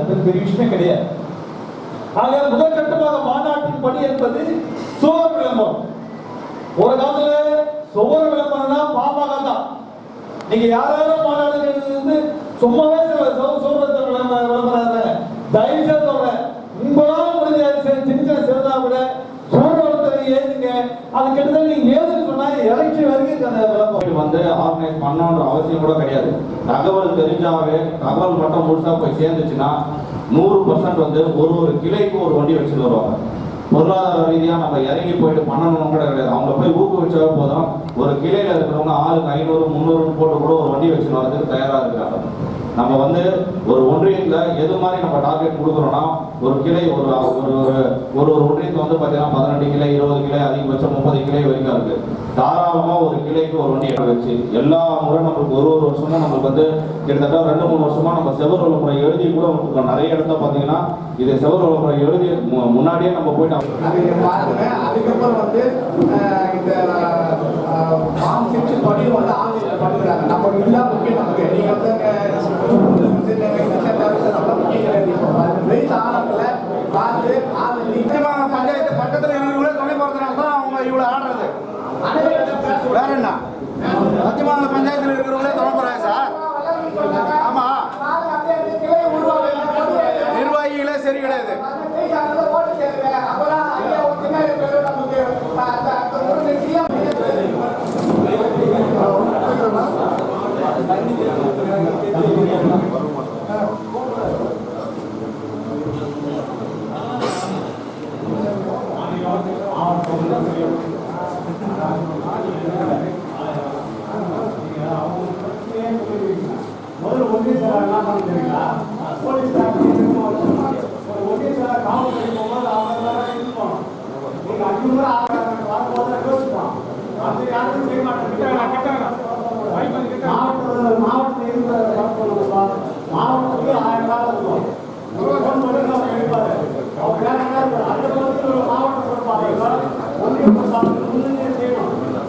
அது பெரிய விஷயமே கிடையாது. ஆக முதல் கட்டமாக மாநாட்டின் பணி என்பது சுவர் விளம்பரம். ஒரு காலத்துல சுவர் விளம்பரம்னா பாமக தான். நீங்க யாராவது மாநாடுகள் வந்து சும்மாவே சுவரத்தை விளம்பரம் விளம்பரம் தயவு செய்து சொல்றேன் உங்களால முடிஞ்ச சின்ன சின்ன சிறந்தா கூட சுவர் விளம்பரத்தை ஏதுங்க அது கிட்டத்தட்ட நீங்க ஏதுன்னு வரைக்கும் அந்த விளம்பரம் வந்து ஆர்கனைஸ் பண்ணணுன்ற அவசியம் கூட கிடையாது. தகவல் தெரிஞ்சாவே தகவல் மட்டும் முழுசாக போய் சேர்ந்துச்சுன்னா நூறு பர்சன்ட் வந்து ஒரு ஒரு கிளைக்கு ஒரு வண்டி வச்சுட்டு வருவாங்க. பொருளாதார ரீதியாக நம்ம இறங்கி போயிட்டு பண்ணணும் கூட கிடையாது. அவங்க போய் ஊக்குவிச்சாவே போதும். ஒரு கிளையில் இருக்கிறவங்க ஆளுக்கு ஐநூறு முந்நூறு போட்டு கூட ஒரு வண்டி வச்சுட்டு வரதுக்கு தயாராக இருக்கிறாங்க நம்ம வந்து ஒரு ஒன்றியத்தில் எது மாதிரி நம்ம டார்கெட் கொடுக்குறோன்னா ஒரு கிளை ஒரு ஒரு ஒரு ஒரு ஒரு வந்து பார்த்தீங்கன்னா பதினெட்டு கிளை இருபது கிளை அதிகபட்சம் முப்பது கிளை வரைக்கும் இருக்குது தாராளமாக ஒரு கிளைக்கு ஒரு வண்டி வச்சு எல்லா முறை நம்மளுக்கு ஒரு ஒரு வருஷமும் நம்மளுக்கு வந்து கிட்டத்தட்ட ரெண்டு மூணு வருஷமா நம்ம செவர் விளம்பரம் எழுதி கூட விட்டுருக்கோம் நிறைய இடத்துல பார்த்தீங்கன்னா இது செவர் விளம்பரம் எழுதி மு- முன்னாடியே நம்ம போயிட்டு அதுக்கப்புறம் வந்து இந்த ஃபார்ம் சிக்ஸ் படியும் வந்து ஆன்லைனில் பண்ணுறாங்க நம்ம இல்லாமல் நமக்கு நீங்கள் வந்து அந்த பஞ்சாயத்தில் இருக்கிறவங்களே துணை சார். ஆமா. நிர்வாகிகளே சரி கிடையாது. முதல்ல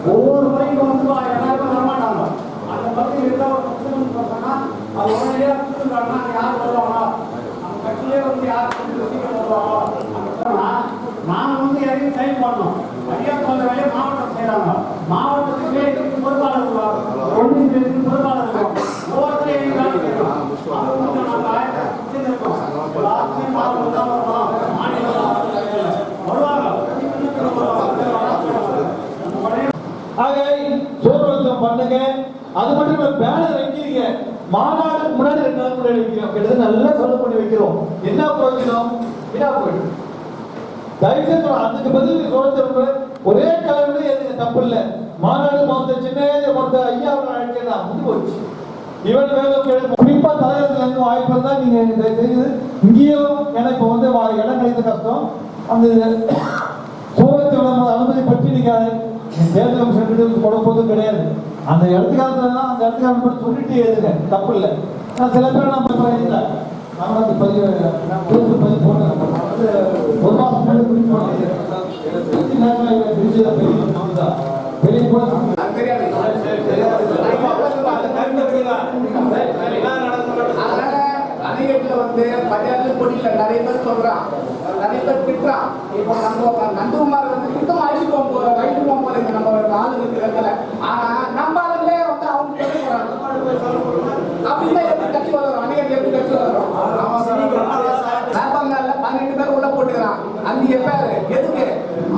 ஒவ்வொரு முறையும் வந்து எல்லாருமே வரமாட்டாங்க அந்த பக்கம் இருந்தால் ஒரு பிரச்சனை பார்த்தோம்னா அது உடனடியாக கொடுத்துருக்காங்கன்னா யார் வருவாங்களா அந்த கட்சியிலே வந்து யார் சீக்கிரம் வருவாங்க ஆக சோர்வத்தம் பண்ணுங்க. அது மட்டும் இல்ல பேனர் வைக்கிறீங்க மாநாடு முன்னாடி ரெண்டு நாள் முன்னாடி வைக்கிறோம். கிட்டத்தட்ட நல்லா சொல்ல பண்ணி வைக்கிறோம். என்ன பிரயோஜனம் என்ன போயிடும் தயவுசெய்து அதுக்கு பதில் சோழத்தம் ஒரே கலந்து எதுக்கு தப்பு இல்ல. மாநாடு மொத்த சின்ன மொத்த ஐயா அவர்கள் அழைக்கிறதா முடிஞ்சு போச்சு. இவன் வேலை குறிப்பா தலைவர்கள் இருந்து வாய்ப்பு இருந்தா நீங்க தயவுசெய்து இங்கேயும் எனக்கு வந்து வா- இடம் கிடைத்த கஷ்டம். அந்த சூரத்தை அனுமதி பற்றி நீங்க தேர்தல் கமிஷன் கொடுப்பதும் கிடையாது. அந்த இடத்துக்காரத்துல தான் அந்த இடத்துக்காரன் மட்டும் சொல்லிட்டு எழுதுங்க தப்பு இல்லை. நான் சில பேர் நம்ம இப்ப இல்லை நான் வந்து பதிவு பதிவு போட்டேன். ஒரு மாதம் முன்னாடி குறிச்சு போனேன் பெரிய கூட அது வந்து பஞ்சாயத்து போட்டியில் நிறைய பேர் சொல்றான். நிறைய பேர் திட்டுறான். இப்போ நம்ம நந்தகுமார் அஞ்சு எதுக்கு?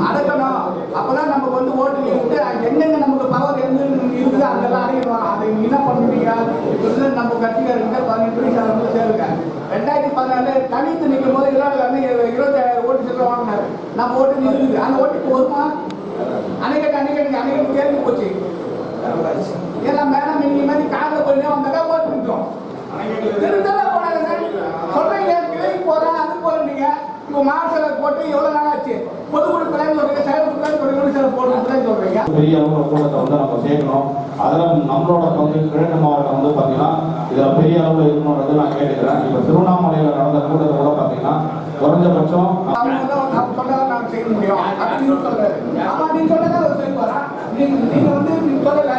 அடக்கணும் அப்பதான் நமக்கு வந்து ஓட்டு இருக்கு எங்கெங்க நமக்கு பவர் எங்க இருக்குது அங்கெல்லாம் அடைக்கணும் அதை நீங்க என்ன பண்ணுறீங்க இப்போ நம்ம நம்ம கட்சிக்காரங்க பதினெட்டு வயசு சேருங்க. ரெண்டாயிரத்தி பதினாலு தனித்து நிற்கும் போது இருபது இருபத்தாயிரம் ஓட்டு செல்ல வாங்கினாரு. நம்ம ஓட்டு இருக்குது. அந்த ஓட்டுக்கு வருமா? அணைக்கட்டு அணைக்கட்டு அணைக்கட்டு தேர்ந்து போச்சு எல்லாம் மேடம் நீங்க மாதிரி காரில் போய் வந்தாக்கா ஓட்டு நிற்கும் திருத்தலாம் போனாங்க சொல்றீங்க கிளைக்கு போறேன் அது போறேன் நீங்க இப்போ மாசத்துல போட்டு எவ்வளவு நாள் ஆச்சு பொதுக்குழு சொல்றீங்க சொல்றீங்க பெரிய கூட்டத்தை வந்து நம்ம சேர்க்கணும் அதில் நம்மளோட பங்கு கிழக்கு மாவட்டம் வந்து பார்த்தீங்கன்னா இதில் பெரிய அளவில் இருக்கணுன்றது நான் கேட்டுக்கிறேன் இப்போ திருவண்ணாமலையில் நடந்த கூட்டத்தை கூட பார்த்தீங்கன்னா குறைஞ்சபட்சம் செய்ய முடியும் அப்படின்னு சொல்றாரு ஆமா நீங்க அவர் நீங்க நீங்க வந்து நீங்க சொல்லல